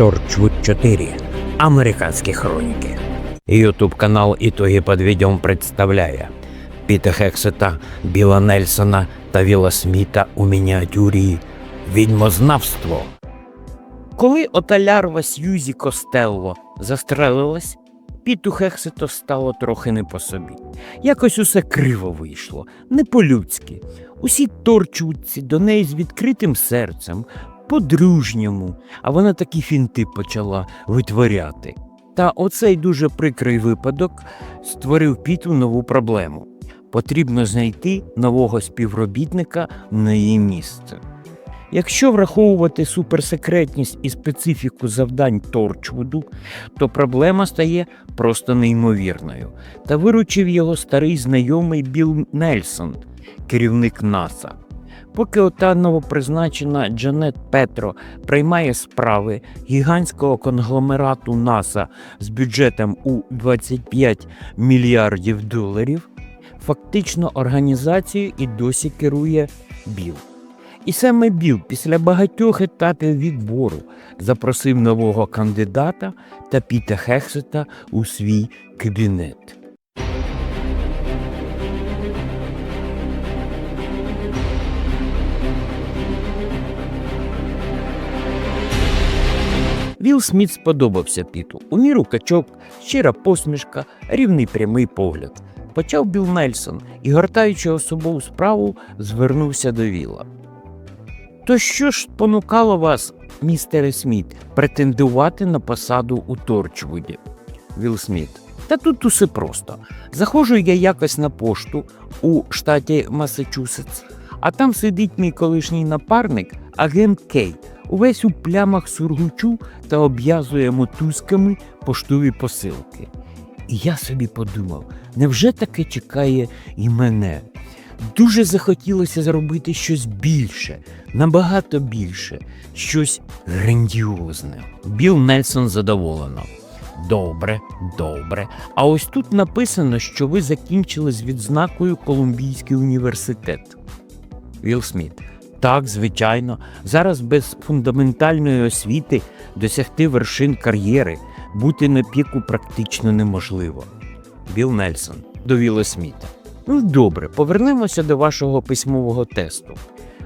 Торчвуд 4. Американські хроніки. Ютуб канал Ітоги під відео представляє Піта Хексета, Біла Нельсона та Віла Сміта у мініатюрі Відьмознавство. Коли ота лярва Сьюзі Костелло застрелилась, Піту Хексето стало трохи не по собі. Якось усе криво вийшло, не по-людськи. Усі торчуться до неї з відкритим серцем, по-дружньому, а вона такі фінти почала витворяти. Та оцей дуже прикрий випадок створив Піту нову проблему. Потрібно знайти нового співробітника на її місце. Якщо враховувати суперсекретність і специфіку завдань Торчвуду, то проблема стає просто неймовірною. Та виручив його старий знайомий Білл Нельсон, керівник НАСА. Поки ота новопризначена Джанет Петро приймає справи гігантського конгломерату НАСА з бюджетом у 25 мільярдів доларів, фактично організацією і досі керує Біл. І саме Біл після багатьох етапів відбору запросив нового кандидата та Піта Хексета у свій кабінет. Вілл Сміт сподобався Піту. У міру качок, щира посмішка, рівний прямий погляд. Почав Білл Нельсон і, гортаючи особову справу, звернувся до Віла. То що ж спонукало вас, містере Сміт, претендувати на посаду у Торчвуді? Вілл Сміт. Та тут усе просто. Заходжу я якось на пошту у штаті Масачусетс, а там сидить мій колишній напарник, агент Кей, увесь у плямах сургучу та обв'язує мотузками поштові посилки. І я собі подумав, невже таке чекає і мене? Дуже захотілося зробити щось більше, набагато більше, щось грандіозне. Біл Нельсон задоволено. Добре, добре. А ось тут написано, що ви закінчили з відзнакою Колумбійський університет. Вілл Сміт. Так, звичайно, зараз без фундаментальної освіти досягти вершин кар'єри, бути на піку практично неможливо. Біл Нельсон до Вілла Сміта. Ну, добре, повернемося до вашого письмового тесту.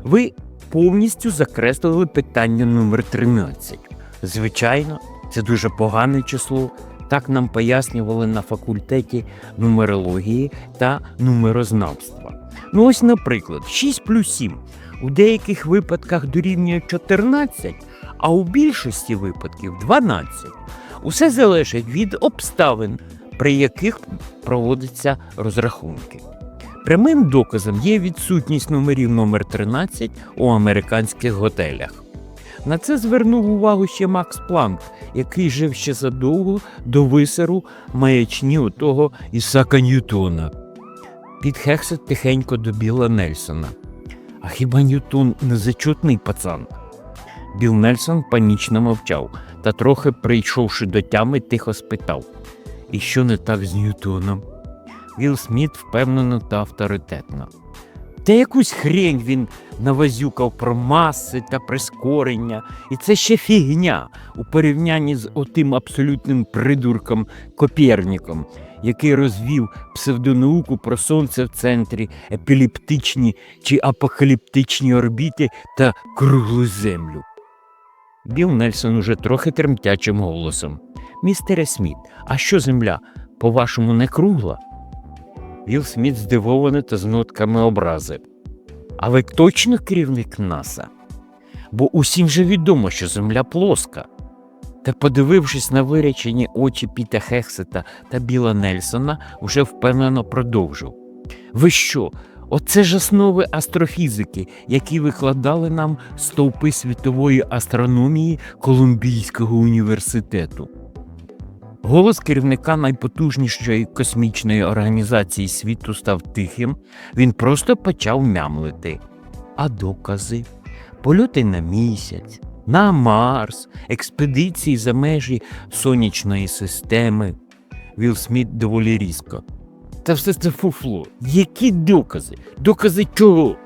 Ви повністю закреслили питання номер 13. Звичайно, це дуже погане число. Так нам пояснювали на факультеті нумерології та нумерознавства. Ну ось, наприклад, 6 плюс 7 у деяких випадках дорівнює 14, а у більшості випадків 12. Усе залежить від обставин, при яких проводяться розрахунки. Прямим доказом є відсутність номерів номер 13 у американських готелях. На це звернув увагу ще Макс Планк, який жив ще задовго до висеру маячні у того Ісака Ньютона. Під Хексет тихенько до Біла Нельсона. А хіба Ньютон не зачутний пацан? Біл Нельсон панічно мовчав та, трохи прийшовши до тями, тихо спитав: І що не так з Ньютоном? Вілл Сміт впевнено та авторитетно. Та якусь хрень він навазюкав про маси та прискорення, і це ще фігня у порівнянні з отим абсолютним придурком Коперніком, який розвів псевдонауку про сонце в центрі, епіліптичні чи апокаліптичні орбіти та круглу землю. Біл Нельсон уже трохи тремтячим голосом. Містере Сміт, а що земля, по-вашому, не кругла? Вілл Сміт здивований та з нотками образи. А ви точно керівник НАСА? Бо усім же відомо, що земля плоска. Та, подивившись на вирячені очі Піта Хексета та Біла Нельсона, уже впевнено продовжив. Ви що? Оце ж основи астрофізики, які викладали нам стовпи світової астрономії Колумбійського університету. Голос керівника найпотужнішої космічної організації світу став тихим, він просто почав мямлити. А докази, польоти на місяць, на Марс, експедиції за межі сонячної системи. Вілл Сміт доволі різко. Та все це фуфло. Які докази? Докази чого?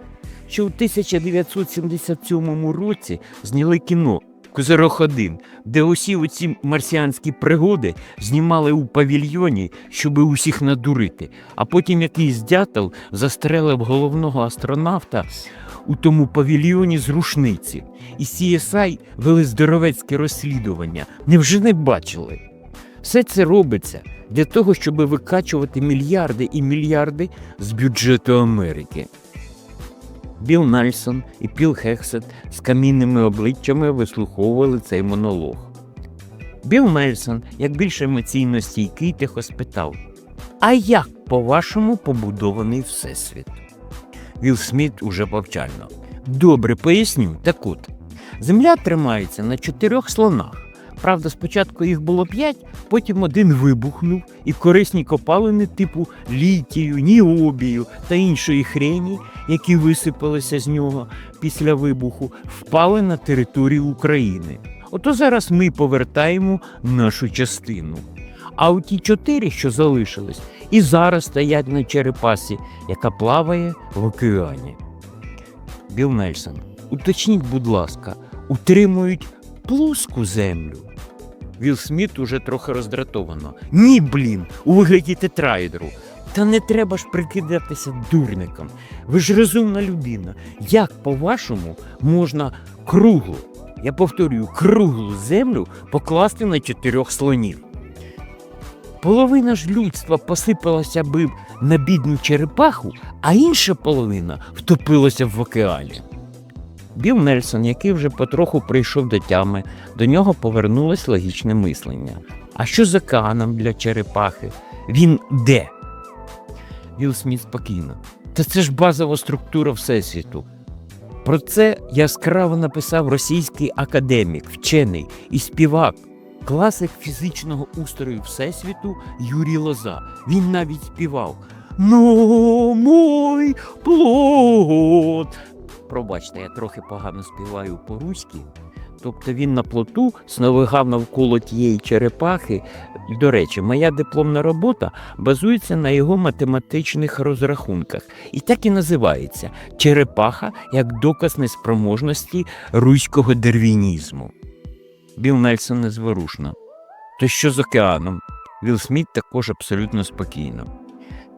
Що у 1977 році зняли кіно Козирог 1, де усі оці марсіанські пригоди знімали у павільйоні, щоб усіх надурити, а потім якийсь дятел застрелив головного астронавта у тому павільйоні з рушниці. І CSI вели здоровецьке розслідування. Невже не бачили? Все це робиться для того, щоб викачувати мільярди і мільярди з бюджету Америки. Біл Нальсон і Піл Хексет з камінними обличчями вислуховували цей монолог. Біл Нельсон, як більш емоційно стійкий, тихо спитав: А як, по-вашому, побудований Всесвіт? Вілл Сміт уже повчально. Добре, поясню. Так от, Земля тримається на чотирьох слонах. Правда, спочатку їх було п'ять, потім один вибухнув, і корисні копалини типу літію, ніобію та іншої хрені, які висипалися з нього після вибуху, впали на територію України. Ото зараз ми повертаємо нашу частину. А у ті чотири, що залишились, і зараз стоять на черепасі, яка плаває в океані. Біл Нельсон, уточніть, будь ласка, утримують плоску землю. Вілл Сміт уже трохи роздратовано. Ні, блін, у вигляді тетраїдру. Та не треба ж прикидатися дурником. Ви ж розумна людина. Як, по-вашому, можна круглу, я повторюю, круглу землю покласти на чотирьох слонів? Половина ж людства посипалася би на бідну черепаху, а інша половина втопилася в океані. Біл Нельсон, який вже потроху прийшов до тями, до нього повернулось логічне мислення. А що з океаном для черепахи? Він де? Вілл Сміт спокійно. Та це ж базова структура Всесвіту. Про це яскраво написав російський академік, вчений і співак, класик фізичного устрою Всесвіту Юрій Лоза. Він навіть співав Ну, мой плод. Пробачте, я трохи погано співаю по-руськи. Тобто він на плоту сновигав навколо тієї черепахи. До речі, моя дипломна робота базується на його математичних розрахунках. І так і називається Черепаха як доказ неспроможності руського дервінізму. Біл Нельсон незворушно. То що з океаном? Вілл Сміт також абсолютно спокійно.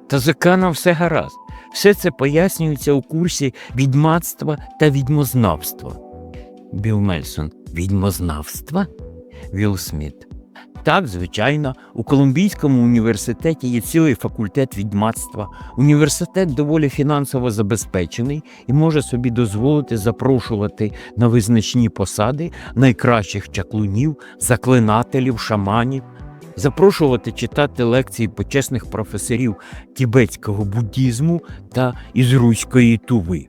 Та з океаном все гаразд. Все це пояснюється у курсі відьмацтва та відьмознавства. Біл Мельсон. Відьмознавства? Вілл Сміт. Так, звичайно, у Колумбійському університеті є цілий факультет відьмацтва. Університет доволі фінансово забезпечений і може собі дозволити запрошувати на визначні посади найкращих чаклунів, заклинателів, шаманів, запрошувати читати лекції почесних професорів тібетського буддізму та із руської туви.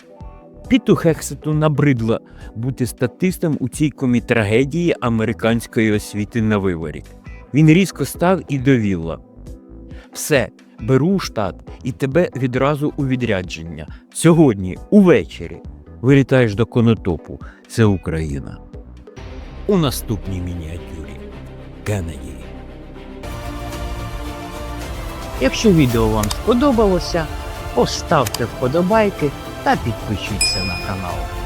Піту Хексету набридло бути статистом у цій комітрагедії американської освіти на виворі. Він різко став і довілла. Все, беру штат і тебе відразу у відрядження. Сьогодні, увечері, вилітаєш до конотопу. Це Україна. У наступній мініатюрі. Кеннеді. Якщо відео вам сподобалося, поставте вподобайки та підпишіться на канал.